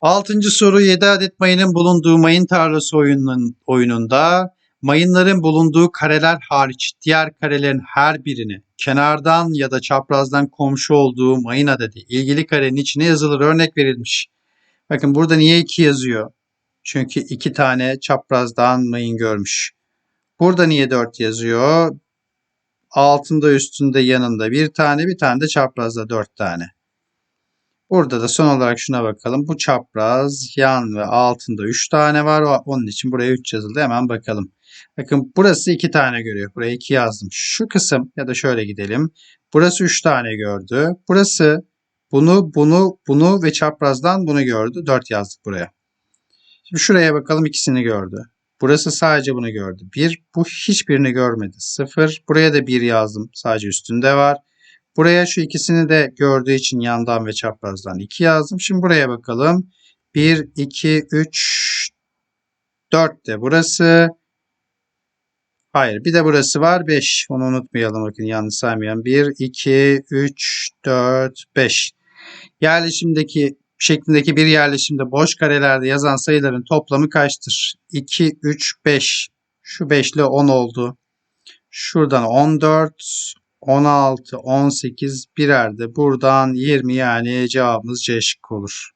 Altıncı soru 7 adet mayının bulunduğu mayın tarlası oyunun, oyununda mayınların bulunduğu kareler hariç diğer karelerin her birini kenardan ya da çaprazdan komşu olduğu mayın adedi ilgili karenin içine yazılır örnek verilmiş. Bakın burada niye 2 yazıyor? Çünkü 2 tane çaprazdan mayın görmüş. Burada niye 4 yazıyor? Altında üstünde yanında bir tane bir tane de çaprazda 4 tane. Burada da son olarak şuna bakalım. Bu çapraz yan ve altında 3 tane var. Onun için buraya 3 yazıldı. Hemen bakalım. Bakın burası 2 tane görüyor. Buraya 2 yazdım. Şu kısım ya da şöyle gidelim. Burası 3 tane gördü. Burası bunu, bunu, bunu ve çaprazdan bunu gördü. 4 yazdık buraya. Şimdi şuraya bakalım ikisini gördü. Burası sadece bunu gördü. 1, bu hiçbirini görmedi. 0. Buraya da 1 yazdım. Sadece üstünde var. Buraya şu ikisini de gördüğü için yandan ve çaprazdan 2 yazdım. Şimdi buraya bakalım. 1, 2, 3, 4 de burası. Hayır bir de burası var 5. Onu unutmayalım bakın yanlış saymayalım. 1, 2, 3, 4, 5. Yerleşimdeki şeklindeki bir yerleşimde boş karelerde yazan sayıların toplamı kaçtır? 2, 3, 5. Şu 5 ile 10 oldu. Şuradan 14, 16, 18 birer de buradan 20 yani cevabımız C şıkkı olur.